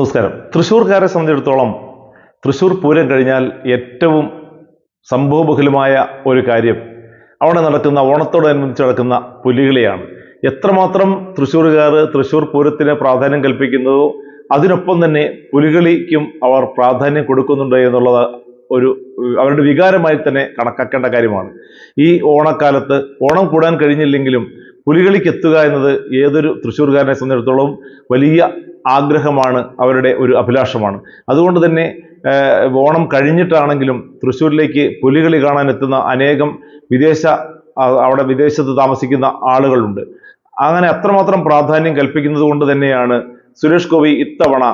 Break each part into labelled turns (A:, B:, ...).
A: നമസ്കാരം. തൃശ്ശൂർക്കാരെ സംബന്ധിച്ചിടത്തോളം തൃശ്ശൂർ പൂരം കഴിഞ്ഞാൽ ഏറ്റവും സംഭവബഹുലമായ ഒരു കാര്യം അവിടെ നടക്കുന്ന ഓണത്തോടനുബന്ധിച്ച് നടക്കുന്ന പുലികളിയാണ്. എത്രമാത്രം തൃശ്ശൂർകാർ തൃശ്ശൂർ പൂരത്തിന് പ്രാധാന്യം കൽപ്പിക്കുന്നതോ അതിനൊപ്പം തന്നെ പുലികളിക്കും അവർ പ്രാധാന്യം കൊടുക്കുന്നുണ്ട് എന്നുള്ളത് ഒരു അവരുടെ വികാരമായി തന്നെ കണക്കാക്കേണ്ട കാര്യമാണ്. ഈ ഓണക്കാലത്ത് ഓണം കൂടാൻ കഴിഞ്ഞില്ലെങ്കിലും പുലികളിക്ക് എത്തുക എന്നത് ഏതൊരു തൃശ്ശൂർകാരനെ സംബന്ധിച്ചിടത്തോളം വലിയ ആഗ്രഹമാണ് അവരുടെ ഒരു അഭിലാഷമാണ്. അതുകൊണ്ട് തന്നെ ഓണം കഴിഞ്ഞിട്ടാണെങ്കിലും തൃശ്ശൂരിലേക്ക് പുലികളി കാണാൻ എത്തുന്ന അനേകം വിദേശ അവിടെ വിദേശത്ത് താമസിക്കുന്ന ആളുകളുണ്ട്. അങ്ങനെ അത്രമാത്രം പ്രാധാന്യം കൽപ്പിക്കുന്നത് കൊണ്ട് തന്നെയാണ് സുരേഷ് ഗോപി ഇത്തവണ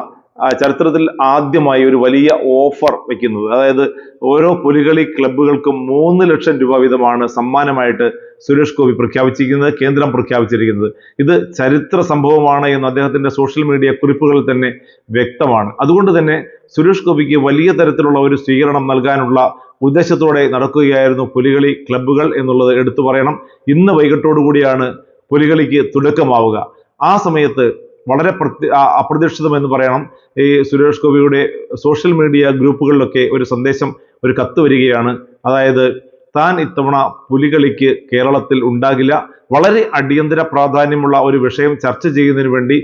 A: ചരിത്രത്തിൽ ആദ്യമായി ഒരു വലിയ ഓഫർ വയ്ക്കുന്നത് അതായത് ഓരോ പുലികളി ക്ലബ്ബുകൾക്കും മൂന്ന് ലക്ഷം രൂപ വീതമാണ് സമ്മാനമായിട്ട് സുരേഷ് ഗോപി പ്രഖ്യാപിച്ചിരിക്കുന്നത് കേന്ദ്രം പ്രഖ്യാപിച്ചിരിക്കുന്നത്. ഇത് ചരിത്ര സംഭവമാണ് എന്ന് അദ്ദേഹത്തിന്റെ സോഷ്യൽ മീഡിയ കുറിപ്പുകളിൽ തന്നെ വ്യക്തമാണ്. അതുകൊണ്ട് തന്നെ സുരേഷ് ഗോപിക്ക് വലിയ തരത്തിലുള്ള ഒരു സ്വീകരണം നൽകാനുള്ള ഉദ്ദേശത്തോടെ നടക്കുകയായിരുന്നു പുലികളി ക്ലബ്ബുകൾ എന്നുള്ളത് എടുത്തു പറയണം. ഇന്ന് വൈകിട്ടോടു കൂടിയാണ് പുലികളിക്ക് തുടക്കമാവുക. ആ സമയത്ത് വളരെ പ്രത്യ അപ്രതീക്ഷിതം എന്ന് പറയണം. ഈ സുരേഷ് ഗോപിയുടെ സോഷ്യൽ മീഡിയ ഗ്രൂപ്പുകളിലൊക്കെ ഒരു സന്ദേശം ഒരു കത്ത് വരികയാണ്. അതായത് താൻ ഇത്തവണ പുലികളിക്ക് കേരളത്തിൽ ഉണ്ടാകില്ല. വളരെ അടിയന്തര പ്രാധാന്യമുള്ള ഒരു വിഷയം ചർച്ച ചെയ്യുന്നതിന് വേണ്ടി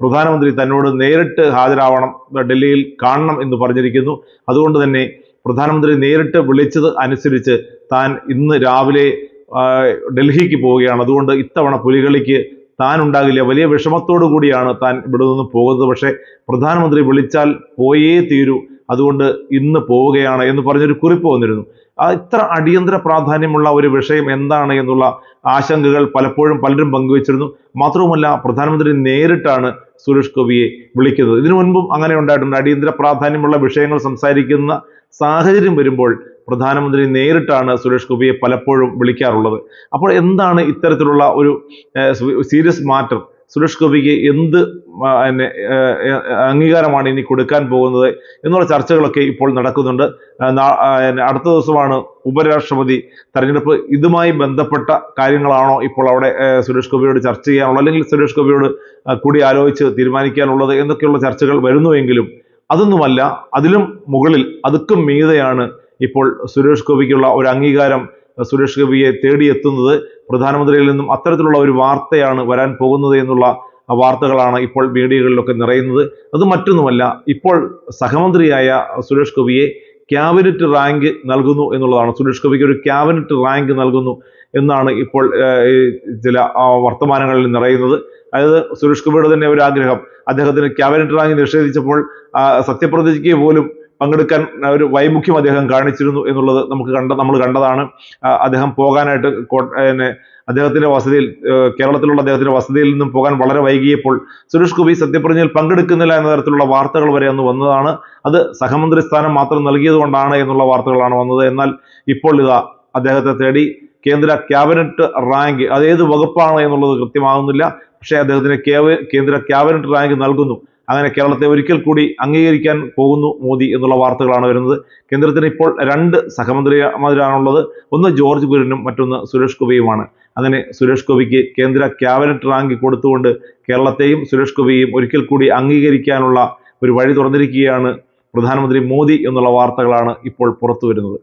A: പ്രധാനമന്ത്രി തന്നോട് നേരിട്ട് ഹാജരാവണം ഡൽഹിയിൽ കാണണം എന്ന് പറഞ്ഞിരിക്കുന്നു. അതുകൊണ്ട് തന്നെ പ്രധാനമന്ത്രി നേരിട്ട് വിളിച്ചത് അനുസരിച്ച് താൻ ഇന്ന് രാവിലെ ഡൽഹിക്ക് പോവുകയാണ്. അതുകൊണ്ട് ഇത്തവണ പുലികളിക്ക് താൻ ഉണ്ടാകില്ല. വലിയ വിഷമത്തോടു കൂടിയാണ് താൻ ഇവിടെ നിന്ന് പോകുന്നത്. പക്ഷേ പ്രധാനമന്ത്രി വിളിച്ചാൽ പോയേ തീരൂ. അതുകൊണ്ട് ഇന്ന് പോവുകയാണ് എന്ന് പറഞ്ഞൊരു കുറിപ്പ് വന്നിരുന്നു. ഇത്ര അടിയന്തര പ്രാധാന്യമുള്ള ഒരു വിഷയം എന്താണ് എന്നുള്ള ആശങ്കകൾ പലപ്പോഴും പലരും പങ്കുവച്ചിരുന്നു. മാത്രവുമല്ല പ്രധാനമന്ത്രി നേരിട്ടാണ് സുരേഷ് ഗോപിയെ വിളിക്കുന്നത്. ഇതിനു മുൻപും അങ്ങനെ ഉണ്ടായിട്ടുണ്ട്. അടിയന്തര പ്രാധാന്യമുള്ള വിഷയങ്ങൾ സംസാരിക്കുന്ന സാഹചര്യം വരുമ്പോൾ പ്രധാനമന്ത്രി നേരിട്ടാണ് സുരേഷ് ഗോപിയെ പലപ്പോഴും വിളിക്കാറുള്ളത്. അപ്പോൾ എന്താണ് ഇത്തരത്തിലുള്ള ഒരു സീരിയസ് മാറ്റർ സുരേഷ് ഗോപിക്ക് എന്ത് അംഗീകാരമാണ് ഇനി കൊടുക്കാൻ പോകുന്നത് എന്നുള്ള ചർച്ചകളൊക്കെ ഇപ്പോൾ നടക്കുന്നുണ്ട്. അടുത്ത ദിവസമാണ് ഉപരാഷ്ട്രപതി തെരഞ്ഞെടുപ്പ്. ഇതുമായി ബന്ധപ്പെട്ട കാര്യങ്ങളാണോ ഇപ്പോൾ അവിടെ സുരേഷ് ഗോപിയോട് ചർച്ച ചെയ്യാനുള്ളത്? അല്ലെങ്കിൽ സുരേഷ് ഗോപിയോട് കൂടി ആലോചിച്ച് തീരുമാനിക്കാനുള്ളത് എന്നൊക്കെയുള്ള ചർച്ചകൾ വരുന്നുവെങ്കിലും അതൊന്നുമല്ല അതിലും മുകളിൽ അതുക്കും മീതെയാണ് ഇപ്പോൾ സുരേഷ് ഗോപിക്കുള്ള ഒരു അംഗീകാരം സുരേഷ് ഗോപിയെ തേടിയെത്തുന്നത്. പ്രധാനമന്ത്രിയിൽ നിന്നും അത്തരത്തിലുള്ള ഒരു വാർത്തയാണ് വരാൻ പോകുന്നത് എന്നുള്ള വാർത്തകളാണ് ഇപ്പോൾ മീഡിയകളിലൊക്കെ നിറയുന്നത്. അത് മറ്റൊന്നുമല്ല ഇപ്പോൾ സഹമന്ത്രിയായ സുരേഷ് ഗോപിയെ ക്യാബിനറ്റ് റാങ്ക് നൽകുന്നു എന്നുള്ളതാണ്. സുരേഷ് ഗോപിക്ക് ഒരു ക്യാബിനറ്റ് റാങ്ക് നൽകുന്നു എന്നാണ് ഇപ്പോൾ ചില വർത്തമാനങ്ങളിൽ നിറയുന്നത്. അതായത് സുരേഷ് ഗോപിയുടെ തന്നെ ഒരു ആഗ്രഹം അദ്ദേഹത്തിന് ക്യാബിനറ്റ് റാങ്ക് നിഷേധിച്ചപ്പോൾ സത്യപ്രതിജ്ഞയെ പോലും പങ്കെടുക്കാൻ ഒരു വൈമുഖ്യം അദ്ദേഹം കാണിച്ചിരുന്നു എന്നുള്ളത് നമുക്ക് കണ്ട നമ്മൾ കണ്ടതാണ്. അദ്ദേഹം പോകാനായിട്ട് പിന്നെ അദ്ദേഹത്തിന്റെ വസതിയിൽ കേരളത്തിലുള്ള അദ്ദേഹത്തിന്റെ വസതിയിൽ നിന്നും പോകാൻ വളരെ വൈകിയപ്പോൾ സുരേഷ് ഗോപി സത്യപ്രതിജ്ഞയിൽ പങ്കെടുക്കുന്നില്ല എന്ന തരത്തിലുള്ള വാർത്തകൾ വരെ അന്ന് വന്നതാണ്. അത് സഹമന്ത്രി സ്ഥാനം മാത്രം നൽകിയതുകൊണ്ടാണ് എന്നുള്ള വാർത്തകളാണ് വന്നത്. എന്നാൽ ഇപ്പോൾ ഇതാ അദ്ദേഹത്തെ തേടി കേന്ദ്ര ക്യാബിനറ്റ് റാങ്ക് അത് ഏത് വകുപ്പാണ് എന്നുള്ളത് കൃത്യമാകുന്നില്ല. പക്ഷേ അദ്ദേഹത്തിന് കേന്ദ്ര ക്യാബിനറ്റ് റാങ്ക് നൽകുന്നു. അങ്ങനെ കേരളത്തെ ഒരിക്കൽ കൂടി അംഗീകരിക്കാൻ പോകുന്നു മോദി എന്നുള്ള വാർത്തകളാണ് വരുന്നത്. കേന്ദ്രത്തിന് ഇപ്പോൾ രണ്ട് സഹമന്ത്രിമാരാണുള്ളത്. ഒന്ന് ജോർജ് കുര്യനും മറ്റൊന്ന് സുരേഷ് ഗോപിയുമാണ്. അങ്ങനെ സുരേഷ് ഗോപിക്ക് കേന്ദ്ര ക്യാബിനറ്റ് റാങ്ക് കൊടുത്തുകൊണ്ട് കേരളത്തെയും സുരേഷ് ഗോപിയെയും ഒരിക്കൽ കൂടി അംഗീകരിക്കാനുള്ള ഒരു വഴി തുറന്നിരിക്കുകയാണ് പ്രധാനമന്ത്രി മോദി എന്നുള്ള വാർത്തകളാണ് ഇപ്പോൾ പുറത്തു വരുന്നത്